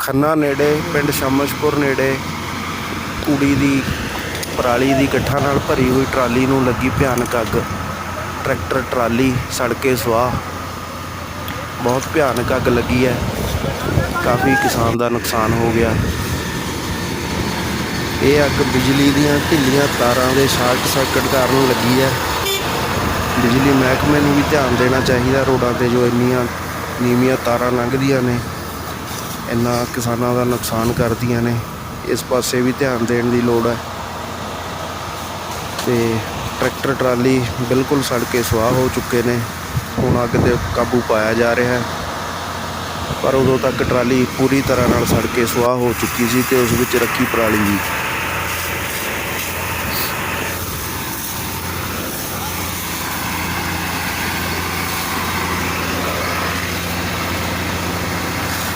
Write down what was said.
ਖੰਨਾ ਨੇੜੇ, ਪਿੰਡ ਸ਼ਮਸ਼ਪੁਰ ਨੇੜੇ ਕੁੜੀ ਦੀ, ਪਰਾਲੀ ਦੀ ਗੱਠਾਂ ਨਾਲ ਭਰੀ ਹੋਈ ਟਰਾਲੀ ਨੂੰ ਲੱਗੀ ਭਿਆਨਕ ਅੱਗ। ਟਰੈਕਟਰ, ਟਰਾਲੀ ਸੜ ਕੇ ਸੁਆਹ ਬਹੁਤ ਭਿਆਨਕ ਅੱਗ ਲੱਗੀ ਹੈ। ਕਾਫੀ ਕਿਸਾਨ ਦਾ ਨੁਕਸਾਨ ਹੋ ਗਿਆ। ਇਹ ਅੱਗ ਬਿਜਲੀ ਦੀਆਂ ਢਿੱਲੀਆਂ ਤਾਰਾਂ ਦੇ ਸ਼ਾਰਟ ਸਰਕਟ ਕਾਰਨ ਲੱਗੀ ਹੈ। ਬਿਜਲੀ ਮਹਿਕਮੇ ਨੂੰ ਵੀ ਧਿਆਨ ਦੇਣਾ ਚਾਹੀਦਾ। ਰੋਡਾਂ ਤੇ ਜੋ ਇੰਨੀਆਂ ਨੀਵੀਆਂ ਤਾਰਾਂ ਲੰਘਦੀਆਂ ਨੇ ਇੰਨਾ ਕਿਸਾਨਾਂ ਦਾ ਨੁਕਸਾਨ ਕਰਦੀਆਂ ਨੇ, ਇਸ ਪਾਸੇ ਵੀ ਧਿਆਨ ਦੇਣ ਦੀ ਲੋੜ ਹੈ। ਤੇ ਟਰੈਕਟਰ, ਟਰਾਲੀ ਬਿਲਕੁਲ ਸੜ ਕੇ ਸੁਆਹ ਹੋ ਚੁੱਕੇ ਨੇ, ਹੁਣ ਅੱਗ ਤੇ ਕਾਬੂ ਪਾਇਆ ਜਾ ਰਿਹਾ ਹੈ। ਪਰ ਉਦੋਂ ਤੱਕ ਟਰਾਲੀ ਪੂਰੀ ਤਰ੍ਹਾਂ ਨਾਲ ਸੜ ਕੇ ਸੁਆਹ ਹੋ ਚੁੱਕੀ ਸੀ ਤੇ ਉਸ ਵਿੱਚ ਰੱਖੀ ਪਰਾਲੀ ਵੀ।